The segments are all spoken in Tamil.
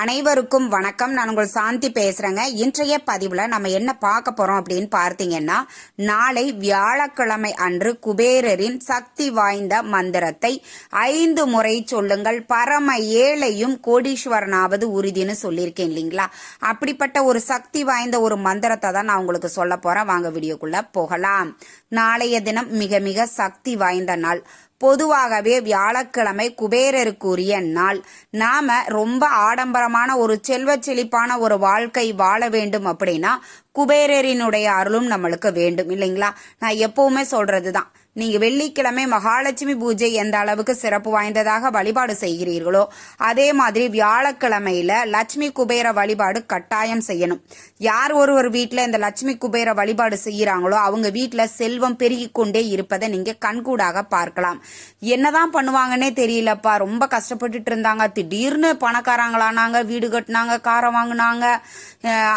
அனைவருக்கும் வணக்கம். நான் உங்கள் சாந்தி பேசுறேங்க. இன்றைய பதிவுல நம்ம என்ன பார்க்க போறோம் அப்படின்னு பார்த்தீங்கன்னா நாளை வியாழக்கிழமை அன்று குபேரரின் சக்தி வாய்ந்த மந்திரத்தை ஐந்து முறை சொல்லுங்கள். பரம ஏழையும் கோடீஸ்வரனாவது உறுதின்னு சொல்லியிருக்கேன் இல்லைங்களா? அப்படிப்பட்ட ஒரு சக்தி வாய்ந்த ஒரு மந்திரத்தை தான் நான் உங்களுக்கு சொல்ல போறேன். வாங்க வீடியோக்குள்ள போகலாம். நாளைய தினம் மிக மிக சக்தி வாய்ந்த நாள். பொதுவாகவே வியாழக்கிழமை குபேரருக்குரிய நாள். நாம ரொம்ப ஆடம்பரமான ஒரு செல்வச் செழிப்பான ஒரு வாழ்க்கை வாழ வேண்டும் அப்படின்னா குபேரரினுடைய அருளும் நம்மளுக்கு வேண்டும் இல்லைங்களா? நான் எப்பவுமே சொல்றதுதான். நீங்க வெள்ளிக்கிழமை மகாலட்சுமி பூஜை எந்த அளவுக்கு சிறப்பு வாய்ந்ததாக வழிபாடு செய்கிறீர்களோ அதே மாதிரி வியாழக்கிழமையில லட்சுமி குபேர வழிபாடு கட்டாயம் செய்யணும். யார் ஒருவர் வீட்டில் இந்த லட்சுமி குபேர வழிபாடு செய்கிறாங்களோ அவங்க வீட்டில் செல்வம் பெருகி கொண்டே இருப்பதை நீங்க கண்கூடாக பார்க்கலாம். என்னதான் பண்ணுவாங்கன்னே தெரியலப்பா ரொம்ப கஷ்டப்பட்டுட்டு இருந்தாங்க. திடீர்னு பணக்காரங்களானாங்க வீடு கட்டினாங்க காரை வாங்கினாங்க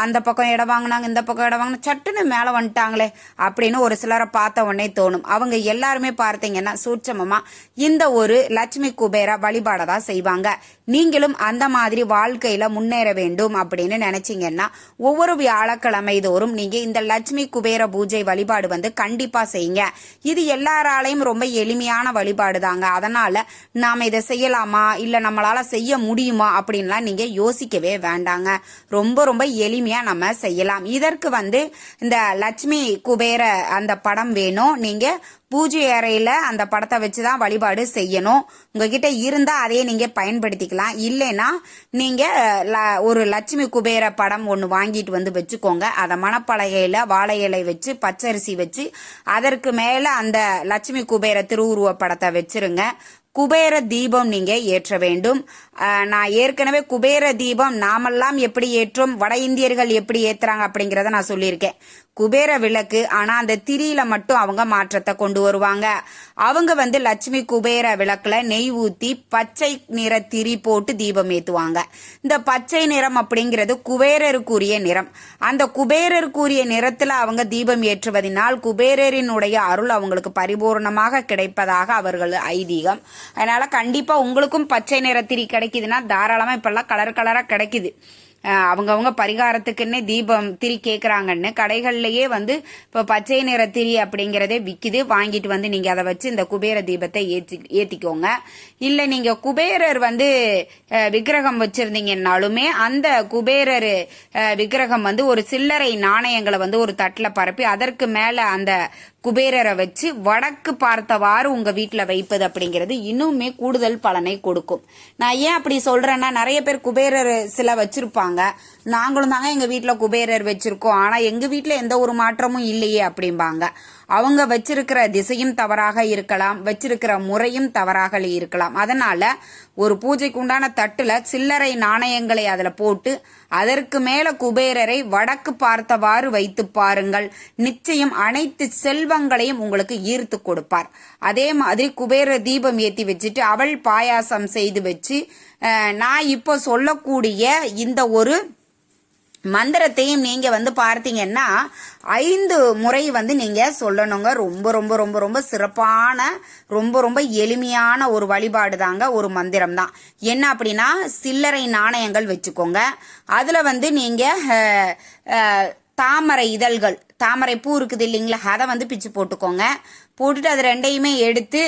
அந்த பக்கம் இடம் வாங்கினாங்க இந்த பக்கம் இடம் வாங்கினா சட்டுன்னு மேலே வந்துட்டாங்களே அப்படின்னு ஒரு சிலரை பார்த்த உடனே தோணும். அவங்க எல்லாருமே பார்த்தீங்கன்னா சூட்சமமா இந்த ஒரு லட்சுமி குபேர வழிபாடை தான் செய்வாங்க. நீங்களும் அந்த மாதிரி வாழ்க்கையில முன்னேற வேண்டும் அப்படின்னு நினைச்சீங்கன்னா ஒவ்வொரு வியாழக்கிழமை தோறும் நீங்க இந்த லட்சுமி குபேர பூஜை வழிபாடு வந்து கண்டிப்பா செய்யுங்க. இது எல்லாராலையும் ரொம்ப எளிமையான வழிபாடு தாங்க. அதனால நாம இதை செய்யலாமா? இல்ல நம்மளால செய்ய முடியுமா? அப்படின்லாம் நீங்க யோசிக்கவே வேண்டாங்க. ரொம்ப ரொம்ப எளிமையா நம்ம செய்யலாம். இதற்கு வந்து இந்த லட்சுமி குபேர அந்த படம் வேணும். நீங்க பூஜை அறையில் அந்த படத்தை வச்சு தான் வழிபாடு செய்யணும். உங்ககிட்ட இருந்தால் அதையே நீங்கள் பயன்படுத்திக்கலாம். இல்லைன்னா நீங்கள் ல- ஒரு லட்சுமி குபேர படம் ஒன்று வாங்கிட்டு வந்து வச்சுக்கோங்க. அதை மணப்பலகையில் வாழை இலை வச்சு பச்சரிசி வச்சு அதற்கு மேலே அந்த லட்சுமி குபேர திருவுருவ படத்தை வச்சுருங்க. குபேர தீபம் நீங்க ஏற்ற வேண்டும். நான் ஏற்கனவே குபேர தீபம் நாமெல்லாம் எப்படி ஏற்றும் வட இந்தியர்கள் எப்படி ஏத்துறாங்க அப்படிங்கறத நான் சொல்லியிருக்கேன். குபேர விளக்கு ஆனா அந்த திரியில மட்டும் அவங்க மாற்றத்தை கொண்டு வருவாங்க. அவங்க வந்து லட்சுமி குபேர விளக்குல நெய் ஊத்தி பச்சை நிற திரி போட்டு தீபம் ஏத்துவாங்க. இந்த பச்சை நிறம் அப்படிங்கிறது குபேரருக்குரிய நிறம். அந்த குபேரருக்குரிய நிறத்துல அவங்க தீபம் ஏற்றுவதனால் குபேரரினுடைய அருள் அவங்களுக்கு பரிபூர்ணமாக கிடைப்பதாக அவர்கள் ஐதீகம். அதனால கண்டிப்பா உங்களுக்கும் பச்சை நிற திரி கிடைக்குதுன்னா தாராளமா இப்பெல்லாம் கலர் கலரா கிடைக்குது. அவங்கவுங்க பரிகாரத்துக்குன்னே தீபம் திரி கேட்குறாங்கன்னு கடைகள்லையே வந்து இப்போ பச்சை நிற திரி அப்படிங்கிறதே விற்கிது வாங்கிட்டு வந்து நீங்கள் அதை வச்சு இந்த குபேர தீபத்தை ஏற்றி ஏற்றிக்கோங்க இல்லை நீங்கள் குபேரர் வந்து விக்கிரகம் வச்சுருந்தீங்கன்னாலுமே அந்த குபேரர் விக்கிரகம் வந்து ஒரு சில்லறை நாணயங்களை வந்து ஒரு தட்டில் பரப்பி அதற்கு மேலே அந்த குபேரரை வச்சு வடக்கு பார்த்தவாறு உங்க வீட்டில் வைப்பது அப்படிங்கிறது இன்னுமே கூடுதல் பலனை கொடுக்கும். நான் ஏன் அப்படி சொல்றேன்னா நிறைய பேர் குபேரர் சில வச்சிருப்பாங்க. நாங்களும் தாங்க எங்கள் வீட்டில் குபேரர் வச்சுருக்கோம். ஆனால் எங்கள் வீட்டில் எந்த ஒரு மாற்றமும் இல்லையே அப்படிம்பாங்க. அவங்க வச்சிருக்கிற திசையும் தவறாக இருக்கலாம் வச்சிருக்கிற முறையும் தவறாக இருக்கலாம். அதனால ஒரு பூஜைக்கு உண்டான தட்டுல சில்லறை நாணயங்களை அதில் போட்டு அதற்கு மேல குபேரரை வடக்கு பார்த்தவாறு வைத்து பாருங்கள். நிச்சயம் அனைத்து செல்வங்களையும் உங்களுக்கு ஈர்த்து கொடுப்பார். அதே மாதிரி குபேர தீபம் ஏத்தி வச்சுட்டு அவள் பாயாசம் செய்து வச்சு நான் இப்போ சொல்லக்கூடிய இந்த ஒரு மந்திரத்தையும் நீங்க வந்து பார்த்தீங்கன்னா ஐந்து முறை வந்து நீங்க சொல்லணுங்க. ரொம்ப ரொம்ப ரொம்ப ரொம்ப சிறப்பான ரொம்ப ரொம்ப எளிமையான ஒரு வழிபாடு தாங்க ஒரு மந்திரம் தான் என்ன அப்படின்னா சில்லறை நாணயங்கள் வச்சுக்கோங்க. அதுல வந்து நீங்க தாமரை இதழ்கள் தாமரை பூ இருக்குது இல்லைங்களா அதை வந்து பிச்சு போட்டுக்கோங்க. போட்டுட்டு அது ரெண்டையுமே எடுத்து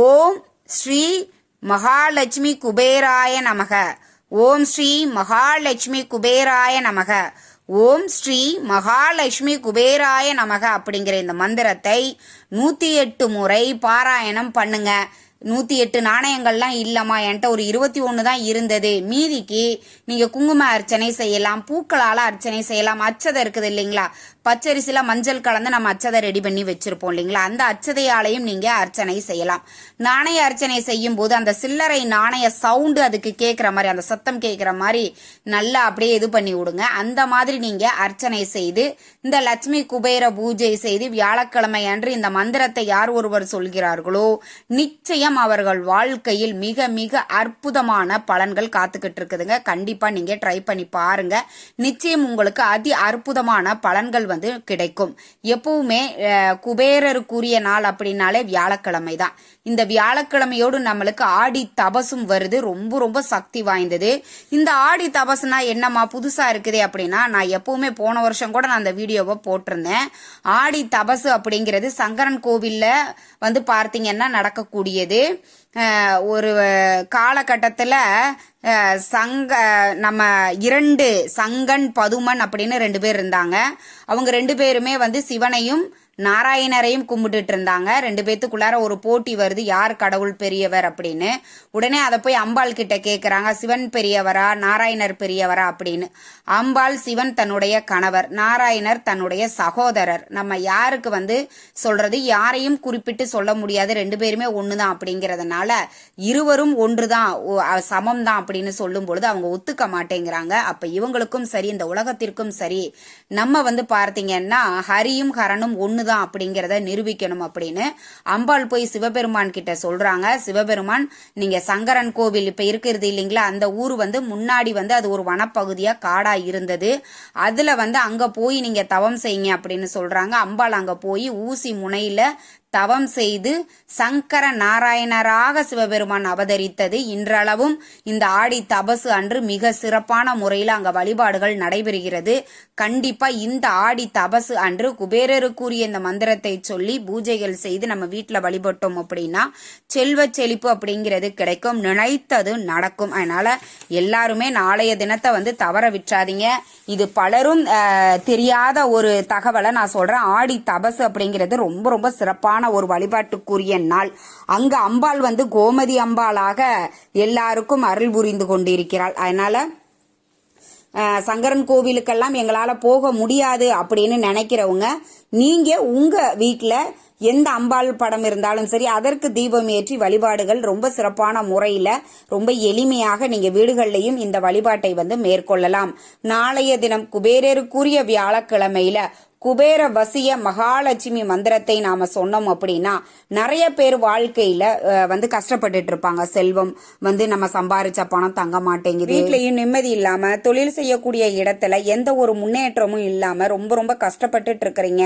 ஓம் ஸ்ரீ மகாலட்சுமி குபேராய நமக. ஓம் ஸ்ரீ மகாலட்சுமி குபேராய நமக. ஓம் ஸ்ரீ மகாலட்சுமி குபேராய நமக அப்படிங்கிற இந்த மந்திரத்தை நூத்தி எட்டு முறை பாராயணம் பண்ணுங்க. நூற்றி எட்டு நாணயங்கள்லாம் இல்லைம்மா. என்கிட்ட ஒரு இருபத்தி ஒன்று தான் இருந்தது. மீதிக்கு நீங்கள் குங்கும அர்ச்சனை செய்யலாம் பூக்களால் அர்ச்சனை செய்யலாம். அச்சதை இருக்குது இல்லைங்களா? பச்சரிசில மஞ்சள் கலந்து நம்ம அச்சதை ரெடி பண்ணி வச்சுருப்போம் இல்லைங்களா? அந்த அச்சதையாலையும் நீங்கள் அர்ச்சனை செய்யலாம். நாணய அர்ச்சனை செய்யும் போது அந்த சில்லறை நாணய சவுண்டு அதுக்கு கேட்குற மாதிரி அந்த சத்தம் கேட்குற மாதிரி நல்லா அப்படியே இது பண்ணி விடுங்க. அந்த மாதிரி நீங்கள் அர்ச்சனை செய்து இந்த லட்சுமி குபேர பூஜை செய்து வியாழக்கிழமை அன்று இந்த மந்திரத்தை யார் ஒருவர் சொல்கிறார்களோ நிச்சயம் அவர்கள் வாழ்க்கையில் மிக மிக அற்புதமான பலன்கள் காத்துக்கிட்டு இருக்குதுங்க கண்டிப்பா நீங்க ட்ரை பண்ணி பாருங்க. நிச்சயம் உங்களுக்கு அதி அற்புதமான பலன்கள் வந்து கிடைக்கும். எப்பவுமே குபேரருக்குரிய நாள் அப்படின்னாலே வியாழக்கிழமை தான் இந்த வியாழக்கிழமையோடு நம்மளுக்கு ஆடி தபசும் வருது. ரொம்ப ரொம்ப சக்தி வாய்ந்தது. இந்த ஆடி தபசுனா என்னம்மா? புதுசா இருக்குது அப்படின்னா நான் எப்பவுமே போன வருஷம் கூட நான் அந்த வீடியோவை போட்டிருந்தேன். ஆடி தபசு அப்படிங்கிறது சங்கரன் கோவில்ல வந்து பார்த்தீங்கன்னா நடக்கக்கூடியது. ஒரு காலகட்டத்தில் சங்க நம்ம இரண்டு சங்கன் பதுமன் அப்படின்னு ரெண்டு பேர் இருந்தாங்க. அவங்க ரெண்டு பேருமே வந்து சிவனையும் நாராயணரையும் கும்பிட்டுட்டு இருந்தாங்க. ரெண்டு பேத்துக்குள்ளார ஒரு போட்டி வருது. யார் கடவுள் பெரியவர் அப்படின்னு. உடனே அதை போய் அம்பாள் கிட்ட கேட்குறாங்க சிவன் பெரியவரா நாராயணர் பெரியவரா அப்படின்னு. அம்பாள் சிவன் தன்னுடைய கணவர் நாராயணர் தன்னுடைய சகோதரர். நம்ம யாருக்கு வந்து சொல்றது? யாரையும் குறிப்பிட்டு சொல்ல முடியாது. ரெண்டு பேருமே ஒன்று தான் அப்படிங்கிறதுனால இருவரும் ஒன்றுதான். ஓ, சமம் தான் அப்படின்னு சொல்லும் பொழுது அவங்க ஒத்துக்க மாட்டேங்கிறாங்க. அப்ப இவங்களுக்கும் சரி இந்த உலகத்திற்கும் சரி. நம்ம வந்து பார்த்தீங்கன்னா ஹரியும் ஹரனும் ஒன்று ஒண்ணுதான் அப்படிங்கறத நிரூபிக்கணும் அப்படின்னு அம்பாள் போய் சிவபெருமான் கிட்ட சொல்றாங்க. சிவபெருமான் நீங்க சங்கரன் கோவில் இப்ப இருக்கிறது இல்லைங்களா? அந்த ஊர் வந்து முன்னாடி வந்து அது ஒரு வனப்பகுதியா காடா இருந்தது. அதுல வந்து அங்க போய் நீங்க தவம் செய்யுங்க அப்படின்னு சொல்றாங்க. அம்பாள் அங்க போய் ஊசி முனையில தவம் செய்து சங்கர நாராயணராக சிவபெருமான் அவதரித்தது இன்றளவும். இந்த ஆடி தபசு அன்று மிக சிறப்பான முறையில் அங்கே வழிபாடுகள் நடைபெறுகிறது. கண்டிப்பா இந்த ஆடி தபசு அன்று குபேரருக்குரிய இந்த மந்திரத்தை சொல்லி பூஜைகள் செய்து நம்ம வீட்டில் வழிபட்டோம் அப்படின்னா செல்வ செழிப்பு அப்படிங்கிறது கிடைக்கும். நினைத்தது நடக்கும். அதனால எல்லாருமே நாளைய தினத்தை வந்து தவற விட்டுறாதீங்க. இது பலரும் தெரியாத ஒரு தகவலை நான் சொல்றேன். ஆடி தபசு அப்படிங்கிறது ரொம்ப ரொம்ப சிறப்பான ஒரு வழிபாட்டுக்குரிய நாள். அங்கு அம்பாள் வந்து கோமதி அம்பாளாக எல்லாருக்கும் அருள் புரிந்து கொண்டிருக்கிறாள். அதனால சங்கரன் கோவிலுக்கெல்லாம் எங்களால் போக முடியாது அப்படின்னு நினைக்கிறவங்க நீங்க உங்க வீட்டில் எந்த அம்பாள் படம் இருந்தாலும் சரி அதற்கு தீபம் ஏற்றி வழிபாடுகள் ரொம்ப சிறப்பான முறையில் ரொம்ப எளிமையாக நீங்க வீடுகள்லையும் இந்த வழிபாட்டை வந்து மேற்கொள்ளலாம். நாளைய தினம் குபேரருக்குரிய வியாழக்கிழமையில குபேர வசிய மகாலட்சுமி மந்திரத்தை நாம சொன்னோம் அப்படின்னா நிறைய பேர் வாழ்க்கையில வந்து கஷ்டப்பட்டுட்டு இருப்பாங்க. செல்வம் வந்து நம்ம சம்பாரிச்ச பணம் தங்க மாட்டேங்குது. வீட்லயும் நிம்மதி இல்லாம தொழில் செய்யக்கூடிய இடத்துல எந்த ஒரு முன்னேற்றமும் இல்லாம ரொம்ப ரொம்ப கஷ்டப்பட்டுட்டு இருக்கிறீங்க.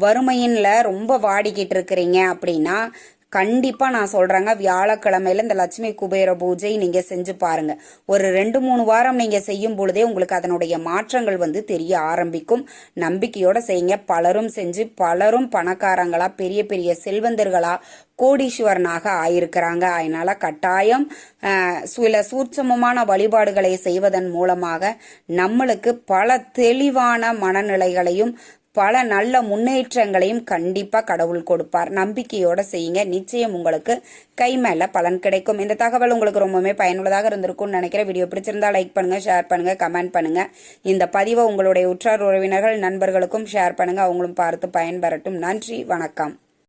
வறுமையின்ல ரொம்ப வாடிக்கிட்டு இருக்கிறீங்க அப்படின்னா கண்டிப்பாக நான் சொல்கிறேங்க வியாழக்கிழமையில இந்த லட்சுமி குபேர பூஜை நீங்கள் செஞ்சு பாருங்க. ஒரு ரெண்டு மூணு வாரம் நீங்கள் செய்யும் பொழுதே உங்களுக்கு அதனுடைய மாற்றங்கள் வந்து தெரிய ஆரம்பிக்கும். நம்பிக்கையோடு செய்யுங்க. பலரும் செஞ்சு பலரும் பணக்காரங்களா பெரிய பெரிய செல்வந்தர்களா கோடீஸ்வரனாக ஆயிருக்கிறாங்க. அதனால் கட்டாயம் சில சூட்சமமான வழிபாடுகளை செய்வதன் மூலமாக நம்மளுக்கு பல தெளிவான மனநிலைகளையும் பல நல்ல முன்னேற்றங்களையும் கண்டிப்பாக கடவுள் கொடுப்பார். நம்பிக்கையோட செய்யுங்க. நிச்சயம் உங்களுக்கு கை மேலே பலன் கிடைக்கும். இந்த தகவல் உங்களுக்கு ரொம்பவுமே பயனுள்ளதாக இருந்திருக்கும்னு நினைக்கிறேன். வீடியோ பிடிச்சிருந்தா லைக் பண்ணுங்கள் ஷேர் பண்ணுங்கள் கமெண்ட் பண்ணுங்கள் இந்த பதிவை உங்களுடைய உற்றார் உறவினர்கள் நண்பர்களுக்கும் ஷேர் பண்ணுங்கள் அவங்களும் பார்த்து பயன்பெறட்டும். நன்றி வணக்கம்.